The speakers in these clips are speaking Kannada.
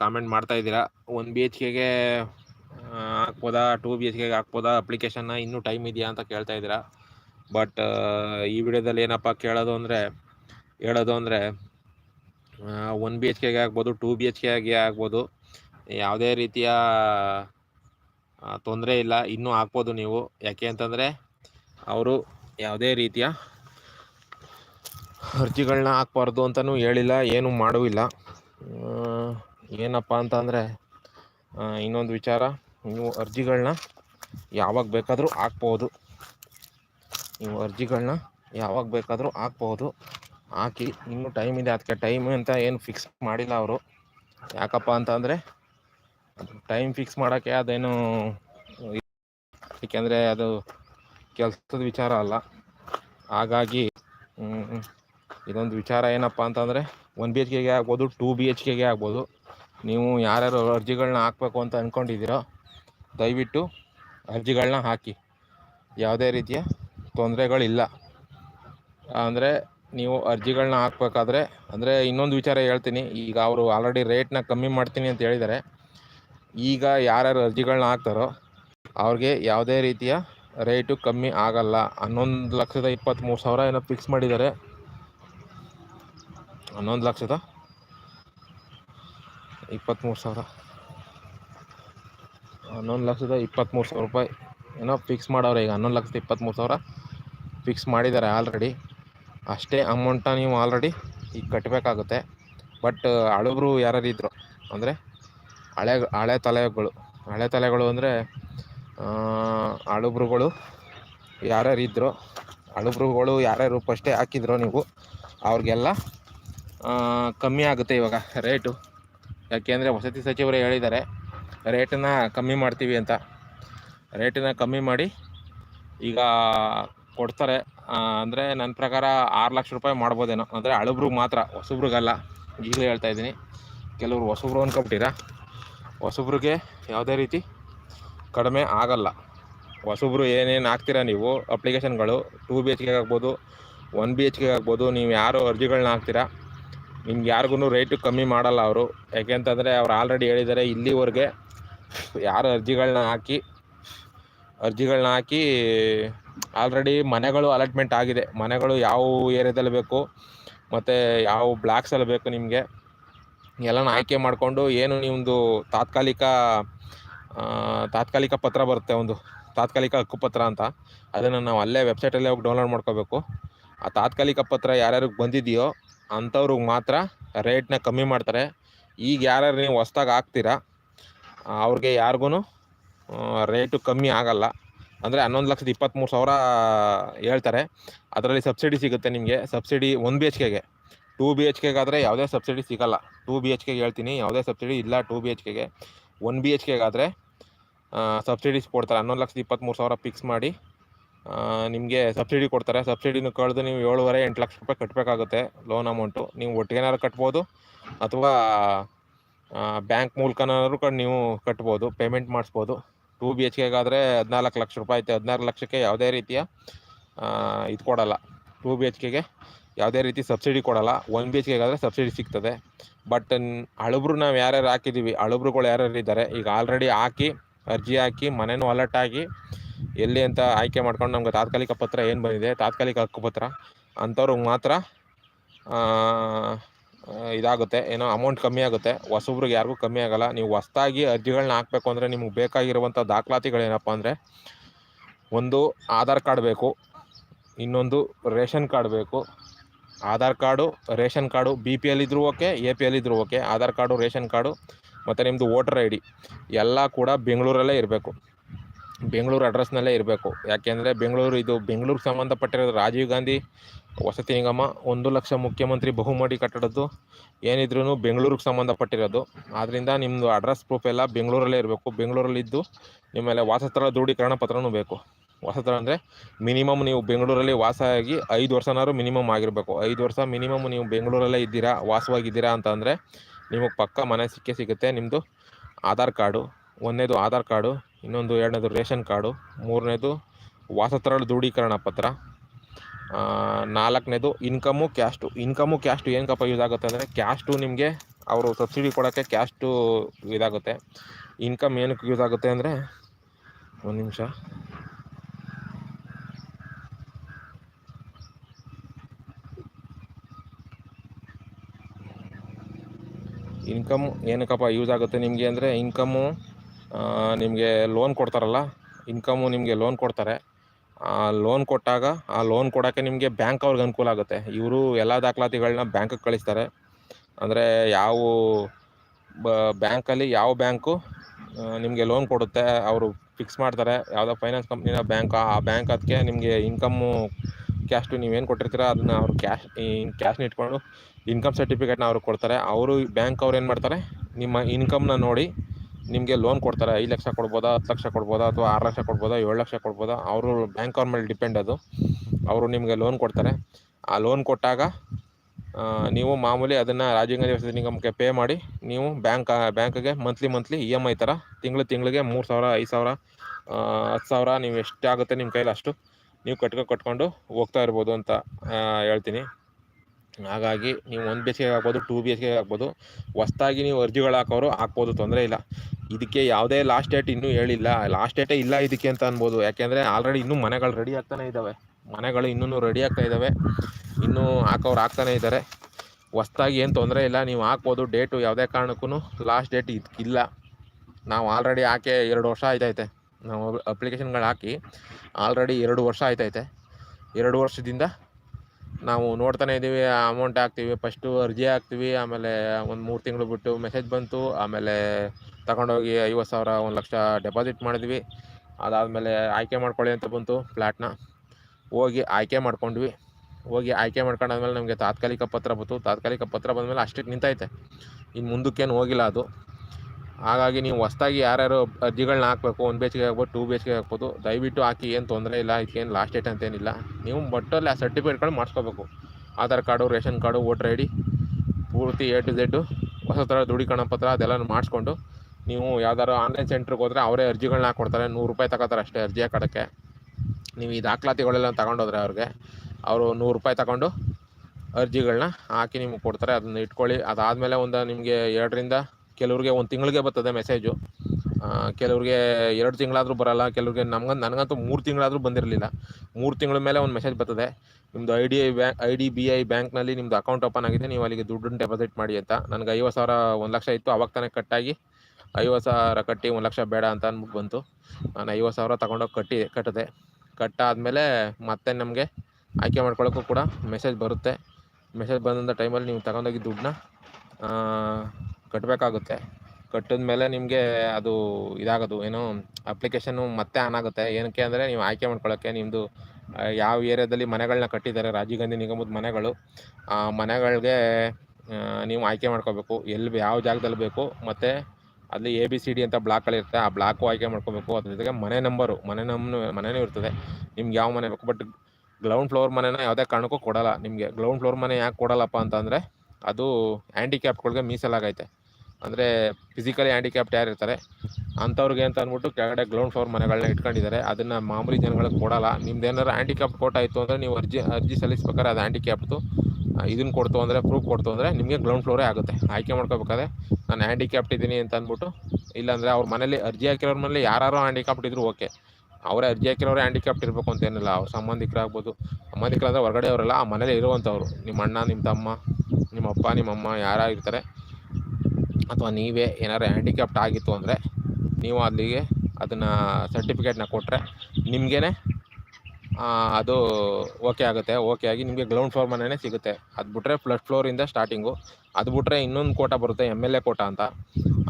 ಕಾಮೆಂಟ್ ಮಾಡ್ತಾ ಇದ್ದೀರಾ? ಒನ್ ಬಿ ಎಚ್ ಕೆಗೆ ಹಾಕ್ಬೋದಾ? ಟೂ ಬಿ ಎಚ್ ಕೆಗೆ ಹಾಕ್ಬೋದಾ? ಅಪ್ಲಿಕೇಶನ್ನ ಇನ್ನೂ ಟೈಮ್ ಇದೆಯಾ ಅಂತ ಕೇಳ್ತಾ ಇದ್ದೀರಾ? ಬಟ್ ಈ ವಿಡಿಯೋದಲ್ಲಿ ಏನಪ್ಪ ಕೇಳೋದು ಅಂದರೆ, ಹೇಳೋದು ಅಂದರೆ ಒನ್ ಬಿ ಎಚ್ ಕೆಗೆ ಆಗ್ಬೋದು ಟೂ ಬಿ ಎಚ್ ಕೆಗೆ ಆಗ್ಬೋದು ಯಾವುದೇ ರೀತಿಯ ತೊಂದರೆ ಇಲ್ಲ. ಇನ್ನೂ ಹಾಕ್ಬೋದು ನೀವು. ಯಾಕೆ ಅಂತಂದರೆ, ಅವರು ಯಾವುದೇ ರೀತಿಯ ಅರ್ಜಿಗಳನ್ನ ಹಾಕ್ಬಾರ್ದು ಅಂತಲೂ ಹೇಳಿಲ್ಲ, ಏನೂ ಮಾಡೂ ಏನಪ್ಪ ಅಂತಂದರೆ ಇನ್ನೊಂದು ವಿಚಾರ. ನೀವು ಅರ್ಜಿಗಳನ್ನ ಯಾವಾಗ ಬೇಕಾದರೂ ಹಾಕ್ಬೋದು. ನೀವು ಅರ್ಜಿಗಳನ್ನ ಯಾವಾಗ ಬೇಕಾದರೂ ಹಾಕ್ಬೋದು. ಹಾಕಿ, ಇನ್ನೂ ಟೈಮ್ ಇದೆ ಅದಕ್ಕೆ ಟೈಮ್ ಅಂತ ಏನು ಫಿಕ್ಸ್ ಮಾಡಿಲ್ಲ ಅವರು. ಯಾಕಪ್ಪ ಅಂತಂದರೆ ಟೈಮ್ ಫಿಕ್ಸ್ ಮಾಡೋಕ್ಕೆ ಅದೇನು ಏಕೆಂದರೆ ಅದು ಕೆಲಸದ ವಿಚಾರ ಅಲ್ಲ. ಹಾಗಾಗಿ ಇದೊಂದು ವಿಚಾರ ಏನಪ್ಪ ಅಂತಂದರೆ ಒನ್ ಬಿ ಎಚ್ ಕೆಗೆ ಆಗ್ಬೋದು ಟೂ ಬಿ ಎಚ್ ಕೆಗೆ ಆಗ್ಬೋದು. ನೀವು ಯಾರ್ಯಾರು ಅರ್ಜಿಗಳನ್ನ ಹಾಕ್ಬೇಕು ಅಂತ ಅಂದ್ಕೊಂಡಿದ್ದೀರೋ ದಯವಿಟ್ಟು ಅರ್ಜಿಗಳನ್ನ ಹಾಕಿ. ಯಾವುದೇ ರೀತಿಯ ತೊಂದರೆಗಳಿಲ್ಲ. ಅಂದರೆ ನೀವು ಅರ್ಜಿಗಳನ್ನ ಹಾಕ್ಬೇಕಾದ್ರೆ, ಅಂದರೆ ಇನ್ನೊಂದು ವಿಚಾರ ಹೇಳ್ತೀನಿ. ಈಗ ಅವರು ಆಲ್ರೆಡಿ ರೇಟ್ನ ಕಮ್ಮಿ ಮಾಡ್ತೀನಿ ಅಂತ ಹೇಳಿದ್ದಾರೆ ಈಗ ಯಾರ್ಯಾರು ಅರ್ಜಿಗಳನ್ನ ಹಾಕ್ತಾರೋ, ಅವ್ರಿಗೆ ಯಾವುದೇ ರೀತಿಯ ರೇಟು ಕಮ್ಮಿ ಆಗಲ್ಲ. ಹನ್ನೊಂದು ಲಕ್ಷದ ಇಪ್ಪತ್ತ್ಮೂರು ಸಾವಿರ ಏನೋ ಫಿಕ್ಸ್ ಮಾಡಿದ್ದಾರೆ ಹನ್ನೊಂದು ಲಕ್ಷದ ಇಪ್ಪತ್ತ್ಮೂರು ಸಾವಿರ. ಹನ್ನೊಂದು ಲಕ್ಷದ ಇಪ್ಪತ್ತ್ಮೂರು ಸಾವಿರ ರೂಪಾಯಿ. ಏನೋ ಫಿಕ್ಸ್ ಮಾಡವ್ರೆ ಈಗ, ಹನ್ನೊಂದು ಲಕ್ಷದ ಇಪ್ಪತ್ತ್ಮೂರು ಸಾವಿರ. ಫಿಕ್ಸ್ ಮಾಡಿದ್ದಾರೆ ಆಲ್ರೆಡಿ ಅಷ್ಟೇ ಅಮೌಂಟ ನೀವು ಆಲ್ರೆಡಿ ಈಗ ಕಟ್ಟಬೇಕಾಗುತ್ತೆ ಬಟ್ ಹಳಬರು ಇದ್ದರು ಅಂದರೆ ಹಳೆ ಹಳೆ ತಲೆಗಳು ಹಳೆ ತಲೆಗಳು ಅಂದರೆ ಹಳಬ್ರುಗಳು ಯಾರ್ಯಾರು ಇದ್ದರು ಹಳಬ್ರುಗಳು ಯಾರ್ಯಾರು ಫಸ್ಟೇ ಹಾಕಿದ್ರು ನೀವು, ಅವ್ರಿಗೆಲ್ಲ ಕಮ್ಮಿ ಆಗುತ್ತೆ ಇವಾಗ ರೇಟು ಯಾಕೆಂದರೆ ವಸತಿ ಸಚಿವರು ಹೇಳಿದ್ದಾರೆ, ರೇಟನ್ನು ಕಮ್ಮಿ ಮಾಡ್ತೀವಿ ಅಂತ. ರೇಟನ್ನು ಕಮ್ಮಿ ಮಾಡಿ ಈಗ ಕೊಡ್ತಾರೆ. ಅಂದರೆ ನನ್ನ ಪ್ರಕಾರ ಆರು ಲಕ್ಷ ರೂಪಾಯಿ ಮಾಡ್ಬೋದೇನೋ. ಅಂದರೆ ಹಳಬ್ರಿಗೆ ಮಾತ್ರ, ಹೊಸಬ್ರಿಗಲ್ಲ. ಈಗಲೇ ಹೇಳ್ತಾ ಇದ್ದೀನಿ. ಕೆಲವರು ಹೊಸಬ್ರು ಅನ್ಕೊಬಿಟ್ಟಿರ? ಹೊಸಬ್ರಿಗೆ ಯಾವುದೇ ರೀತಿ ಕಡಿಮೆ ಆಗಲ್ಲ. ಹೊಸಬ್ರು ಏನೇನು ಹಾಕ್ತೀರಾ ನೀವು? ಅಪ್ಲಿಕೇಶನ್ಗಳು, ಟೂ ಬಿ ಎಚ್ ಕೆಗೆ ಆಗ್ಬೋದು, ಒನ್ ಬಿ ಎಚ್ ಕೆಗೆ ಆಗ್ಬೋದು, ನೀವು ಯಾರು ಅರ್ಜಿಗಳನ್ನ ಹಾಕ್ತೀರಾ? ನಿಮ್ಗೆ ಯಾರಿಗೂ ರೇಟು ಕಮ್ಮಿ ಮಾಡಲ್ಲ ಅವರು. ಯಾಕೆಂತಂದರೆ ಅವ್ರು ಆಲ್ರೆಡಿ ಹೇಳಿದ್ದಾರೆ ಇಲ್ಲಿವರೆಗೆ ಯಾರು ಅರ್ಜಿಗಳನ್ನ ಹಾಕಿ ಅರ್ಜಿಗಳನ್ನ ಹಾಕಿ ಆಲ್ರೆಡಿ ಮನೆಗಳು ಅಲಾಟ್ಮೆಂಟ್ ಆಗಿದೆ. ಮನೆಗಳು ಯಾವ ಏರಿಯಾದಲ್ಲಿ ಬೇಕು, ಮತ್ತು ಯಾವ ಬ್ಲಾಕ್ಸಲ್ಲಿ ಬೇಕು ನಿಮಗೆ, ಎಲ್ಲನ ಆಯ್ಕೆ ಮಾಡಿಕೊಂಡು ಏನು ನಿಮ್ಮದು ತಾತ್ಕಾಲಿಕ ತಾತ್ಕಾಲಿಕ ಪತ್ರ ಬರುತ್ತೆ ಒಂದು, ತಾತ್ಕಾಲಿಕ ಹಕ್ಕುಪತ್ರ ಅಂತ. ಅದನ್ನು ನಾವು ಅಲ್ಲೇ ವೆಬ್ಸೈಟಲ್ಲೇ ಹೋಗಿ ಡೌನ್ಲೋಡ್ ಮಾಡ್ಕೋಬೇಕು. ಆ ತಾತ್ಕಾಲಿಕ ಪತ್ರ ಯಾರ್ಯಾರಿಗೆ ಬಂದಿದೆಯೋ ಅಂಥವ್ರಿಗೆ ಮಾತ್ರ ರೇಟ್ನ ಕಮ್ಮಿ ಮಾಡ್ತಾರೆ. ಈಗ ಯಾರ್ಯಾರು ನೀವು ಹೊಸ್ದಾಗಿ ಹಾಕ್ತೀರಾ ಅವ್ರಿಗೆ ಯಾರಿಗೂ ರೇಟು ಕಮ್ಮಿ ಆಗಲ್ಲ. ಅಂದರೆ ಹನ್ನೊಂದು ಲಕ್ಷದ ಇಪ್ಪತ್ತ್ಮೂರು ಸಾವಿರ ಹೇಳ್ತಾರೆ. ಅದರಲ್ಲಿ ಸಬ್ಸಿಡಿ ಸಿಗುತ್ತೆ ನಿಮಗೆ. ಸಬ್ಸಿಡಿ ಒನ್ ಬಿ ಎಚ್ ಕೆಗೆ ಟೂ ಬಿ ಎಚ್ ಕೆಗಾದರೆ ಯಾವುದೇ ಸಬ್ಸಿಡಿ ಸಿಗೋಲ್ಲ. ಟೂ ಬಿ ಎಚ್ ಕೆಗೆ ಹೇಳ್ತೀನಿ. ಯಾವುದೇ ಸಬ್ಸಿಡಿ ಇಲ್ಲ ಟೂ ಬಿ ಎಚ್ ಕೆಗೆ ಒನ್ ಬಿ ಎಚ್ ಕೆಗಾದರೆ ಸಬ್ಸಿಡೀಸ್ ಕೊಡ್ತಾರೆ. ಹನ್ನೊಂದು ಲಕ್ಷದ ಇಪ್ಪತ್ತ್ಮೂರು ಸಾವಿರ ಫಿಕ್ಸ್ ಮಾಡಿ. ನಿಮಗೆ ಸಬ್ಸಿಡಿ ಕೊಡ್ತಾರೆ. ಸಬ್ಸಿಡಿನೂ ಕಳೆದು ನೀವು ಏಳುವರೆ ಎಂಟು ಲಕ್ಷ ರೂಪಾಯಿ ಕಟ್ಟಬೇಕಾಗುತ್ತೆ ಲೋನ್ ಅಮೌಂಟು. ನೀವು ಒಟ್ಟಿಗೆನಾದ್ರು ಕಟ್ಬೋದು ಅಥವಾ ಬ್ಯಾಂಕ್ ಮೂಲಕನಾದ್ರು ನೀವು ಕಟ್ಬೋದು, ಪೇಮೆಂಟ್ ಮಾಡಿಸ್ಬೋದು. ಟೂ ಬಿ ಎಚ್ ಕೆಗಾದರೆ ಹದಿನಾಲ್ಕು ಲಕ್ಷ ರೂಪಾಯಿ ಐತೆ ಹದಿನಾರು ಲಕ್ಷಕ್ಕೆ ಯಾವುದೇ ರೀತಿಯ ಇದು ಕೊಡಲ್ಲ. ಟೂ ಬಿ ಎಚ್ ಕೆಗೆ ಯಾವುದೇ ರೀತಿ ಸಬ್ಸಿಡಿ ಕೊಡಲ್ಲ. ಒನ್ ಬಿ ಎಚ್ ಕೆಗಾದರೆ ಸಬ್ಸಿಡಿ ಸಿಗ್ತದೆ. ಬಟ್ ಹಳಬ್ರು ನಾವು ಯಾರ್ಯಾರು ಹಾಕಿದ್ದೀವಿ ಹಳಬ್ರುಗಳು ಯಾರ್ಯಾರು ಇದ್ದಾರೆ, ಈಗ ಆಲ್ರೆಡಿ ಹಾಕಿ, ಅರ್ಜಿ ಹಾಕಿ, ಮನೇನೂ ಅಲರ್ಟ್ ಆಗಿ ಎಲ್ಲಿ ಅಂತ ಆಯ್ಕೆ ಮಾಡ್ಕೊಂಡು ನಮ್ಗೆ ತಾತ್ಕಾಲಿಕ ಪತ್ರ ಏನು ಬಂದಿದೆ? ತಾತ್ಕಾಲಿಕ ಹಕ್ಕುಪತ್ರ ಅಂಥವ್ರಿಗೆ ಮಾತ್ರ ಇದಾಗುತ್ತೆ. ಏನೋ ಅಮೌಂಟ್ ಕಮ್ಮಿ ಆಗುತ್ತೆ. ಹೊಸಬ್ರಿಗೆ ಯಾರಿಗೂ ಕಮ್ಮಿ ಆಗೋಲ್ಲ. ನೀವು ಹೊಸ್ದಾಗಿ ಅರ್ಜಿಗಳನ್ನ ಹಾಕಬೇಕು ಅಂದರೆ ನಿಮ್ಗೆ ಬೇಕಾಗಿರುವಂಥ ದಾಖಲಾತಿಗಳೇನಪ್ಪ ಅಂದರೆ ಒಂದು ಆಧಾರ್ ಕಾರ್ಡ್ ಬೇಕು, ಇನ್ನೊಂದು ರೇಷನ್ ಕಾರ್ಡ್ ಬೇಕು. Aadhaar card, ration card, B P L ಇದ್ರೂ ಓಕೆ ಎ ಪಿ ಎಲ್ ಇದ್ರೂ okay Aadhaar card, ration card, ಮತ್ತು ನಿಮ್ಮದು ವೋಟರ್ ಐ ಡಿ ಎಲ್ಲ ಕೂಡ ಬೆಂಗಳೂರಲ್ಲೇ ಇರಬೇಕು. ಬೆಂಗಳೂರು ಅಡ್ರೆಸ್ನಲ್ಲೇ ಇರಬೇಕು. ಯಾಕೆಂದರೆ ಬೆಂಗಳೂರು ಇದು ಬೆಂಗಳೂರಿಗೆ ಸಂಬಂಧಪಟ್ಟಿರೋದು ರಾಜೀವ್ ಗಾಂಧಿ, ವಸತಿ ನಿಗಮ, ಒಂದು ಲಕ್ಷ ಮುಖ್ಯಮಂತ್ರಿ ಬಹುಮಡಿ ಕಟ್ಟಡದ್ದು ಏನಿದ್ರೂ ಬೆಂಗಳೂರಿಗೆ ಸಂಬಂಧಪಟ್ಟಿರೋದು. ಆದ್ದರಿಂದ ನಿಮ್ಮದು ಅಡ್ರೆಸ್ ಪ್ರೂಫ್ ಎಲ್ಲ ಬೆಂಗಳೂರಲ್ಲೇ ಇರಬೇಕು. ಬೆಂಗಳೂರಲ್ಲಿದ್ದು ನಿಮ್ಮೆಲ್ಲ ವಾಸಸ್ಥಳ ದೃಢೀಕರಣ ಪತ್ರನೂ ಬೇಕು. ವಾಸಸ್ಥಳ ಅಂದರೆ ಮಿನಿಮಮ್ ನೀವು ಬೆಂಗಳೂರಲ್ಲಿ ವಾಸ ಆಗಿ ಐದು ವರ್ಷನಾದ್ರು ಮಿನಿಮಮ್ ಆಗಿರಬೇಕು. ಐದು ವರ್ಷ ಮಿನಿಮಮ್ ನೀವು ಬೆಂಗಳೂರಲ್ಲೇ ಇದ್ದೀರಾ, ವಾಸವಾಗಿದ್ದೀರಾ ಅಂತಂದರೆ ನಿಮಗೆ ಪಕ್ಕ ಮನೆ ಸಿಕ್ಕೇ ಸಿಗುತ್ತೆ. ನಿಮ್ಮದು ಆಧಾರ್ ಕಾರ್ಡು, ಒಂದನೇದು ಆಧಾರ್ ಕಾರ್ಡು ಇನ್ನೊಂದು ಎರಡನೇದು ರೇಷನ್ ಕಾರ್ಡು, ಮೂರನೇದು ವಾಸತರಳು ದೃಢೀಕರಣ ಪತ್ರ ನಾಲ್ಕನೇದು ಇನ್ಕಮು ಕ್ಯಾಸ್ಟು ಇನ್ಕಮು ಕ್ಯಾಸ್ಟು ಏನಕ್ಕಪ್ಪ ಯೂಸ್ ಆಗುತ್ತೆ ಅಂದರೆ ಕ್ಯಾಸ್ಟು ನಿಮಗೆ ಅವರು ಸಬ್ಸಿಡಿ ಕೊಡೋಕ್ಕೆ ಕ್ಯಾಸ್ಟು ಇದಾಗುತ್ತೆ ಇನ್ಕಮ್ ಏನಕ್ಕೆ ಯೂಸ್ ಆಗುತ್ತೆ ಅಂದರೆ, ಒಂದು ನಿಮಿಷ. ಇನ್ಕಮ್ ಏನಕ್ಕಪ್ಪ ಯೂಸ್ ಆಗುತ್ತೆ ನಿಮಗೆ ಅಂದರೆ ಇನ್ಕಮ್ಮು ನಿಮಗೆ ಲೋನ್ ಕೊಡ್ತಾರಲ್ಲ ಇನ್ಕಮು ನಿಮಗೆ ಲೋನ್ ಕೊಡ್ತಾರೆ. ಆ ಲೋನ್ ಕೊಟ್ಟಾಗ ಆ ಲೋನ್ ಕೊಡೋಕ್ಕೆ ನಿಮಗೆ ಬ್ಯಾಂಕ್ ಅವ್ರಿಗೆ ಅನುಕೂಲ ಆಗುತ್ತೆ. ಇವರು ಎಲ್ಲ ದಾಖಲಾತಿಗಳನ್ನ ಬ್ಯಾಂಕಿಗೆ ಕಳಿಸ್ತಾರೆ. ಅಂದರೆ ಯಾವ ಬ ಬ್ಯಾಂಕಲ್ಲಿ ಯಾವ ಬ್ಯಾಂಕು ನಿಮಗೆ ಲೋನ್ ಕೊಡುತ್ತೆ, ಅವರು ಫಿಕ್ಸ್ ಮಾಡ್ತಾರೆ. ಯಾವುದೋ ಫೈನಾನ್ಸ್ ಕಂಪ್ನಿನ ಬ್ಯಾಂಕ್ ಆ ಬ್ಯಾಂಕ್ ಅದಕ್ಕೆ ನಿಮಗೆ ಇನ್ಕಮ್ಮು ಕ್ಯಾಶ್ಟು ನೀವೇನು ಕೊಟ್ಟಿರ್ತೀರ, ಅದನ್ನು ಅವರು ಕ್ಯಾಶ್ ಕ್ಯಾಶ್ನ ಇಟ್ಕೊಂಡು ಇನ್ಕಮ್ ಸರ್ಟಿಫಿಕೇಟ್ನ ಅವ್ರಿಗೆ ಕೊಡ್ತಾರೆ. ಅವರು ಬ್ಯಾಂಕ್ ಅವ್ರು ಏನು ಮಾಡ್ತಾರೆ, ನಿಮ್ಮ ಇನ್ಕಮ್ನ ನೋಡಿ ನಿಮಗೆ ಲೋನ್ ಕೊಡ್ತಾರೆ, ಐದು ಲಕ್ಷ ಕೊಡ್ಬೋದಾ, ಹತ್ತು ಲಕ್ಷ ಕೊಡ್ಬೋದಾ ಅಥವಾ ಆರು ಲಕ್ಷ ಕೊಡ್ಬೋದಾ, ಏಳು ಲಕ್ಷ ಕೊಡ್ಬೋದಾ, ಅವರು ಬ್ಯಾಂಕ್ ಅವ್ರ ಮೇಲೆ ಡಿಪೆಂಡ್ ಅದು. ಅವರು ನಿಮಗೆ ಲೋನ್ ಕೊಡ್ತಾರೆ. ಆ ಲೋನ್ ಕೊಟ್ಟಾಗ ನೀವು ಮಾಮೂಲಿ ಅದನ್ನು ರಾಜೀವ್ ಗಾಂಧಿ ವಸತಿ ನಿಗಮಕ್ಕೆ ಪೇ ಮಾಡಿ, ನೀವು ಬ್ಯಾಂಕ್ ಬ್ಯಾಂಕ್ಗೆ monthly monthly E M I ಥರ ತಿಂಗಳು ತಿಂಗಳಿಗೆ ಮೂರು ಸಾವಿರ, ಐದು ಸಾವಿರ ಹತ್ತು ಸಾವಿರ, ನೀವು ಎಷ್ಟಾಗುತ್ತೆ ನಿಮ್ಮ ಕೈಲಿ ಅಷ್ಟು ನೀವು ಕಟ್ಕೊ, ಕಟ್ಕೊಂಡು ಹೋಗ್ತಾ ಇರ್ಬೋದು ಅಂತ ಹೇಳ್ತೀನಿ. ಹಾಗಾಗಿ ನೀವು ಒಂದು ಬಿ ಎಚ್ ಕೆ ಆಗ್ಬೋದು ಟೂ ಬಿ ಎಚ್ ಕೆ ಆಗ್ಬೋದು ಹೊಸ್ದಾಗಿ ನೀವು ಅರ್ಜಿಗಳು ಹಾಕೋರು ಹಾಕ್ಬೋದು, ತೊಂದರೆ ಇಲ್ಲ. ಇದಕ್ಕೆ ಯಾವುದೇ ಲಾಸ್ಟ್ ಡೇಟ್ ಇನ್ನೂ ಹೇಳಿಲ್ಲ. ಲಾಸ್ಟ್ ಡೇಟೇ ಇಲ್ಲ ಇದಕ್ಕೆ ಅಂತ ಅನ್ಬೋದು. ಯಾಕೆಂದರೆ ಆಲ್ರೆಡಿ ಇನ್ನೂ ಮನೆಗಳು ರೆಡಿ ಆಗ್ತಾನೆ ಇದ್ದಾವೆ. ಮನೆಗಳು ಇನ್ನೂ ರೆಡಿ ಆಗ್ತಾ ಇದ್ದಾವೆ. ಇನ್ನೂ ಹಾಕೋರು ಹಾಕ್ತಾನೆ ಇದ್ದಾರೆ. ಹೊಸ್ದಾಗಿ ಏನು ತೊಂದರೆ ಇಲ್ಲ. ನೀವು ಹಾಕ್ಬೋದು. ಡೇಟು ಯಾವುದೇ ಕಾರಣಕ್ಕೂ ಲಾಸ್ಟ್ ಡೇಟ್ ಇದಕ್ಕಿಲ್ಲ ನಾವು ಆಲ್ರೆಡಿ ಹಾಕಿ ಎರಡು ವರ್ಷ ಆಯ್ತೈತೆ. ನಾವು ಅಪ್ಲಿಕೇಶನ್ಗಳು ಹಾಕಿ ಆಲ್ರೆಡಿ ಎರಡು ವರ್ಷ ಆಯ್ತೈತೆ. ಎರಡು ವರ್ಷದಿಂದ ನಾವು ನೋಡ್ತಾನೆ ಇದ್ದೀವಿ ಅಮೌಂಟ್ ಹಾಕ್ತೀವಿ ಫಸ್ಟು ಅರ್ಜಿ ಹಾಕ್ತೀವಿ, ಆಮೇಲೆ ಒಂದು ಮೂರು ತಿಂಗಳು ಬಿಟ್ಟು ಮೆಸೇಜ್ ಬಂತು, ಆಮೇಲೆ ತಗೊಂಡೋಗಿ ಐವತ್ತು ಸಾವಿರ, ಒಂದು ಲಕ್ಷ ಡೆಪಾಸಿಟ್ ಮಾಡಿದ್ವಿ. ಅದಾದಮೇಲೆ ಆಯ್ಕೆ ಮಾಡ್ಕೊಳ್ಳಿ ಅಂತ ಬಂತು ಫ್ಲ್ಯಾಟ್ನ ಹೋಗಿ ಆಯ್ಕೆ ಮಾಡ್ಕೊಂಡ್ವಿ. ಹೋಗಿ ಆಯ್ಕೆ ಮಾಡ್ಕೊಂಡಾದ್ಮೇಲೆ ನಮಗೆ ತಾತ್ಕಾಲಿಕ ಪತ್ರ ಬಂತು. ತಾತ್ಕಾಲಿಕ ಪತ್ರ ಬಂದಮೇಲೆ ಅಷ್ಟಕ್ಕೆ ನಿಂತೈತೆ. ಇನ್ನು ಮುಂದಕ್ಕೇನು ಹೋಗಿಲ್ಲ ಅದು. ಹಾಗಾಗಿ ನೀವು ಹೊಸ್ದಾಗಿ ಯಾರ್ಯಾರು ಅರ್ಜಿಗಳನ್ನ ಹಾಕಬೇಕು, ಒಂದು ಬಿ ಹಾಕ್ಬೋದು ಟೂ ಬಿ ಎಚ್ಗೆ ಆಗ್ಬೋದು ದಯವಿಟ್ಟು ಹಾಕಿ ಏನು ತೊಂದರೆ ಇಲ್ಲ, ಇದಕ್ಕೇನು ಲಾಸ್ಟ್ ಡೇಟ್ ಅಂತೇನಿಲ್ಲ ನೀವು ಬಟ್ಟಲ್ಲಿ ಆ ಸರ್ಟಿಫಿಕೇಟ್ಗಳು ಮಾಡಿಸ್ಕೋಬೇಕು. Aadhaar card ration card voter I D ಪೂರ್ತಿ ಎ ಟು ಝೆಡ್ಡು ಹೊಸ ಥರ ದುಡಿಕಣ ಪತ್ರ ಅದೆಲ್ಲ ಮಾಡಿಸ್ಕೊಂಡು, ನೀವು ಯಾವ್ದಾದ್ರು ಆನ್ಲೈನ್ ಸೆಂಟ್ರಿಗೆ ಹೋದರೆ ಅವರೇ ಅರ್ಜಿಗಳನ್ನ ಹಾಕ್ಕೊಡ್ತಾರೆ ನೂರು ರೂಪಾಯಿ ತಗೋತಾರೆ ಅಷ್ಟೇ ಅರ್ಜಿ ಹಾಕೋಕ್ಕೆ ನೀವು ಈ ದಾಖಲಾತಿಗಳೆಲ್ಲ ತಗೊಂಡೋದ್ರೆ ಅವ್ರಿಗೆ, ಅವರು ನೂರು ರೂಪಾಯಿ ತಗೊಂಡು ಅರ್ಜಿಗಳನ್ನ ಹಾಕಿ ನಿಮಗೆ ಕೊಡ್ತಾರೆ, ಅದನ್ನ ಇಟ್ಕೊಳ್ಳಿ, ಅದಾದಮೇಲೆ ಒಂದು ನಿಮಗೆ ಎರಡರಿಂದ ಕೆಲವ್ರಿಗೆ ಒಂದು ತಿಂಗಳಿಗೆ ಬರ್ತದೆ ಮೆಸೇಜು ಕೆಲವ್ರಿಗೆ ಎರಡು ತಿಂಗಳಾದರೂ ಬರಲ್ಲ, ಕೆಲವ್ರಿಗೆ ನಮ್ಗೆ ನನಗಂತೂ ಮೂರು ತಿಂಗಳಾದರೂ ಬಂದಿರಲಿಲ್ಲ. ಮೂರು ತಿಂಗಳ ಮೇಲೆ ಒಂದು ಮೆಸೇಜ್ ಬರ್ತದೆ. ನಿಮ್ಮದು I D I bank I D B I ಬ್ಯಾಂಕ್ನಲ್ಲಿ ನಿಮ್ಮದು ಅಕೌಂಟ್ ಓಪನ್ ಆಗಿದೆ, ನೀವು ಅಲ್ಲಿಗೆ ದುಡ್ಡನ್ನು ಡೆಪಾಸಿಟ್ ಮಾಡಿ ಅಂತ. ನನಗೆ ಐವತ್ತು ಸಾವಿರ ಒಂದು ಲಕ್ಷ ಇತ್ತು, ಅವಾಗ ತಾನೇ ಕಟ್ಟಾಗಿ ಐವತ್ತು ಸಾವಿರ ಕಟ್ಟಿ ಒಂದು ಲಕ್ಷ ಬೇಡ ಅಂತ ಅಂದ್ಬಿಟ್ಟು ಬಂತು. ನಾನು ಐವತ್ತು ಸಾವಿರ ತಗೊಂಡೋಗಿ ಕಟ್ಟಿ, ಕಟ್ಟಿದೆ. ಕಟ್ಟಾದಮೇಲೆ ಮತ್ತೆ ನಮಗೆ ಆಯ್ಕೆ ಮಾಡ್ಕೊಳ್ಳೋಕ್ಕೂ ಕೂಡ ಮೆಸೇಜ್ ಬರುತ್ತೆ. ಮೆಸೇಜ್ ಬಂದಂಥ ಟೈಮಲ್ಲಿ ನೀವು ತಗೊಂಡೋಗಿ ದುಡ್ಡನ್ನ ಕಟ್ಟಬೇಕಾಗುತ್ತೆ ಕಟ್ಟಿದ ಮೇಲೆ ನಿಮಗೆ ಅದು ಇದಾಗೋದು, ಏನು ಅಪ್ಲಿಕೇಶನ್ನು ಮತ್ತೆ ಆನ್ ಆಗುತ್ತೆ. ಏನಕ್ಕೆ ಅಂದರೆ ನೀವು ಆಯ್ಕೆ ಮಾಡ್ಕೊಳ್ಳೋಕ್ಕೆ ನಿಮ್ಮದು ಯಾವ ಏರಿಯಾದಲ್ಲಿ ಮನೆಗಳನ್ನ ಕಟ್ಟಿದ್ದಾರೆ, ರಾಜೀವ್ ಗಾಂಧಿ ನಿಗಮದ ಮನೆಗಳು, ಆ ಮನೆಗಳಿಗೆ ನೀವು ಆಯ್ಕೆ ಮಾಡ್ಕೋಬೇಕು. ಎಲ್ಲಿ ಯಾವ ಜಾಗದಲ್ಲಿ ಬೇಕು, ಮತ್ತು ಅಲ್ಲಿ ಎ ಬಿ ಸಿ ಡಿ ಅಂತ ಬ್ಲಾಕ್ಗಳಿರುತ್ತೆ ಆ ಬ್ಲಾಕು ಆಯ್ಕೆ ಮಾಡ್ಕೋಬೇಕು. ಅದ್ರ ಜೊತೆಗೆ ಮನೆ ನಂಬರು ಮನೆ ನಮ್ಮ ಮನೆಯೂ ಇರ್ತದೆ. ನಿಮ್ಗೆ ಯಾವ ಮನೆ ಬೇಕು ಬಟ್ ಗ್ರೌಂಡ್ ಫ್ಲೋರ್ ಮನೆನ ಯಾವುದೇ ಕಾರಣಕ್ಕೂ ಕೊಡಲ್ಲ. ನಿಮಗೆ ಗ್ರೌಂಡ್ ಫ್ಲೋರ್ ಮನೆ ಯಾಕೆ ಕೊಡಲ್ಲಪ್ಪ ಅಂತಂದರೆ, ಅದು ಹ್ಯಾಂಡಿಕ್ಯಾಪ್ಟ್ಗಳಿಗೆ ಮೀಸಲಾಗೈತೆ. ಅಂದರೆ ಫಿಸಿಕಲಿ ಹ್ಯಾಂಡಿಕ್ಯಾಪ್ಟ್ ಯಾರು ಇರ್ತಾರೆ, ಅಂಥವ್ರಿಗೆ ಅಂತ ಅಂದ್ಬಿಟ್ಟು ಕೆಳಗಡೆ ಗ್ರೌಂಡ್ ಫ್ಲೋರ್ ಮನೆಗಳನ್ನ ಇಟ್ಕೊಂಡಿದ್ದಾರೆ. ಅದನ್ನು ಮಾಮೂಲಿ ಜನಗಳಿಗೆ ಕೊಡೋಲ್ಲ. ನಿಮ್ದು ಏನಾರು ಹ್ಯಾಂಡಿಕ್ಯಾಪ್ ಕೊಟ್ಟಾಯಿತು ಅಂದರೆ ನೀವು ಅರ್ಜಿ ಅರ್ಜಿ ಸಲ್ಲಿಸ್ಬೇಕಾದ್ರೆ ಅದು ಹ್ಯಾಂಡಿಕ್ಯಾಪ್ಟು ಇದನ್ನು ಕೊಡ್ತು ಅಂದರೆ ಪ್ರೂಫ್ ಕೊಡ್ತು ಅಂದರೆ ನಿಮಗೆ ಗ್ರೌಂಡ್ ಫ್ಲೋರೇ ಆಗುತ್ತೆ. ಆಯ್ಕೆ ಮಾಡ್ಕೋಬೇಕಾದ್ರೆ ನಾನು ಹ್ಯಾಂಡಿಕ್ಯಾಪ್ಟ್ ಇದ್ದೀನಿ ಅಂತ ಅಂದ್ಬಿಟ್ಟು, ಇಲ್ಲಾಂದರೆ ಅವ್ರ ಮನೇಲಿ ಅರ್ಜಿ ಹಾಕಿರೋರ ಮನೇಲಿ ಯಾರು ಹ್ಯಾಂಡಿಕ್ಯಾಪ್ಟ್ ಇದ್ರು ಓಕೆ ಅವರೇ ಅರ್ಜಿ ಹಾಕಿರೋರೇ ಹ್ಯಾಂಡಿಕ್ಯಾಪ್ಟ್ ಇರಬೇಕು ಅಂತ ಏನಿಲ್ಲ. ಅವ್ರ ಸಂಬಂಧಿಕರಾಗ್ಬೋದು. ಸಂಬಂಧಿಕರಾದ್ರೆ ಹೊರಗಡೆ ಅವರೆಲ್ಲ ಆ ಮನೇಲಿ ಇರುವಂಥವ್ರು. ನಿಮ್ಮ ಅಣ್ಣ ನಿಮ್ಮ ತಮ್ಮ ನಿಮ್ಮ ಅಪ್ಪ ನಿಮ್ಮ ಅಮ್ಮ ಯಾರು ಇರ್ತಾರೆ ಅಥವಾ ನೀವೇ ಏನಾರು ಹ್ಯಾಂಡಿಕ್ಯಾಪ್ಟ್ ಆಗಿತ್ತು ಅಂದರೆ ನೀವು ಅಲ್ಲಿಗೆ ಅದನ್ನು ಸರ್ಟಿಫಿಕೇಟ್ನ ಕೊಟ್ಟರೆ ನಿಮಗೇ ಅದು ಓಕೆ ಆಗುತ್ತೆ. ಓಕೆ ಆಗಿ ನಿಮಗೆ ಗ್ರೌಂಡ್ ಫ್ಲೋರ್ ಮನೆಯೇ ಸಿಗುತ್ತೆ. ಅದು ಬಿಟ್ಟರೆ ಫ್ಲಸ್ಟ್ ಫ್ಲೋರಿಂದ ಸ್ಟಾರ್ಟಿಂಗು ಅದು ಬಿಟ್ಟರೆ ಇನ್ನೊಂದು ಕೋಟ ಬರುತ್ತೆ ಎಂ ಎಲ್ ಎ ಕೋಟ ಅಂತ.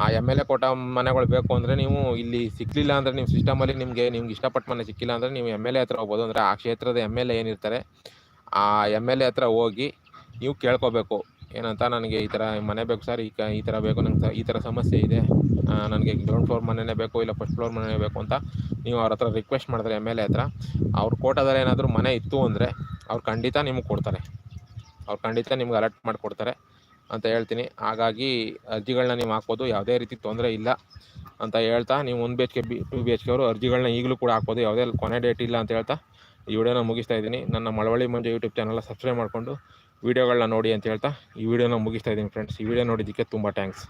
ಆ ಎಂ ಎಲ್ ಎ ಕೋಟ ಮನೆಗಳು ಬೇಕು ಅಂದರೆ ನೀವು ಇಲ್ಲಿ ಸಿಕ್ಕಲಿಲ್ಲ ಅಂದರೆ ನಿಮ್ಮ ಸಿಸ್ಟಮಲ್ಲಿ ನಿಮಗೆ, ನಿಮ್ಗೆ ಇಷ್ಟಪಟ್ಟ ಮನೆ ಸಿಕ್ಕಿಲ್ಲ ಅಂದರೆ ನೀವು ಎಂ ಎಲ್ ಎ ಹತ್ರ ಹೋಗ್ಬೋದು. ಅಂದರೆ ಆ ಕ್ಷೇತ್ರದ ಎಂ ಎಲ್ ಎ ಏನಿರ್ತಾರೆ ಆ ಎಂ ಎಲ್ ಎ ಹತ್ರ ಹೋಗಿ ನೀವು ಕೇಳ್ಕೋಬೇಕು. ಏನಂತ ನನಗೆ ಈ ಥರ ಮನೆ ಬೇಕು ಸರ್, ಈ ಕ, ಈ ಥರ ಬೇಕು, ನಂಗೆ ಈ ಥರ ಸಮಸ್ಯೆ ಇದೆ. ನನಗೆ ಗ್ರೌಂಡ್ ಫ್ಲೋರ್ ಮನೆಯೇ ಬೇಕು, ಇಲ್ಲ ಫಸ್ಟ್ ಫ್ಲೋರ್ ಮನೆಯೇ ಬೇಕು ಅಂತ ನೀವು ಅವ್ರ ಹತ್ರ ರಿಕ್ವೆಸ್ಟ್ ಮಾಡಿದ್ರೆ ಎಂ ಎಲ್ ಎ ಹತ್ರ. ಅವ್ರ ಕೋಟಾದಲ್ಲಿ ಏನಾದರೂ ಮನೆ ಇತ್ತು ಅಂದರೆ ಅವ್ರು ಖಂಡಿತ ನಿಮಗೆ ಕೊಡ್ತಾರೆ. ಅವ್ರು ಖಂಡಿತ ನಿಮ್ಗೆ ಅಲರ್ಟ್ ಮಾಡಿಕೊಡ್ತಾರೆ ಅಂತ ಹೇಳ್ತೀನಿ. ಹಾಗಾಗಿ ಅರ್ಜಿಗಳನ್ನ ನೀವು ಹಾಕ್ಬೋದು, ಯಾವುದೇ ರೀತಿ ತೊಂದರೆ ಇಲ್ಲ ಅಂತ ಹೇಳ್ತಾ, ನೀವು ಒಂದು B H K B two B H K ಅವರು ಅರ್ಜಿಗಳನ್ನ ಈಗಲೂ ಕೂಡ ಹಾಕ್ಬೋದು. ಯಾವುದೇ ಕೊನೆ ಡೇಟ್ ಇಲ್ಲ ಅಂತ ಹೇಳ್ತಾ ಈ ವಿಡಿಯೋನ ಮುಗಿಸ್ತಾ ಇದ್ದೀನಿ. ನನ್ನ ಮಳವಳ್ಳಿ ಮಂಜು ಯೂಟ್ಯೂಬ್ ಚಾನಲ್ನ ಸಬ್ಸ್ಕ್ರೈಬ್ ಮಾಡಿಕೊಂಡು ವೀಡಿಯೋಗಳನ್ನ ನೋಡಿ ಅಂತ ಹೇಳ್ತಾ ಈ ವಿಡಿಯೋನ ಮುಗಿಸ್ತಾ ಇದ್ದೀನಿ ಫ್ರೆಂಡ್ಸ್ ಈ ವಿಡಿಯೋ ನೋಡಿದ್ದಕ್ಕೆ ತುಂಬ ಥ್ಯಾಂಕ್ಸ್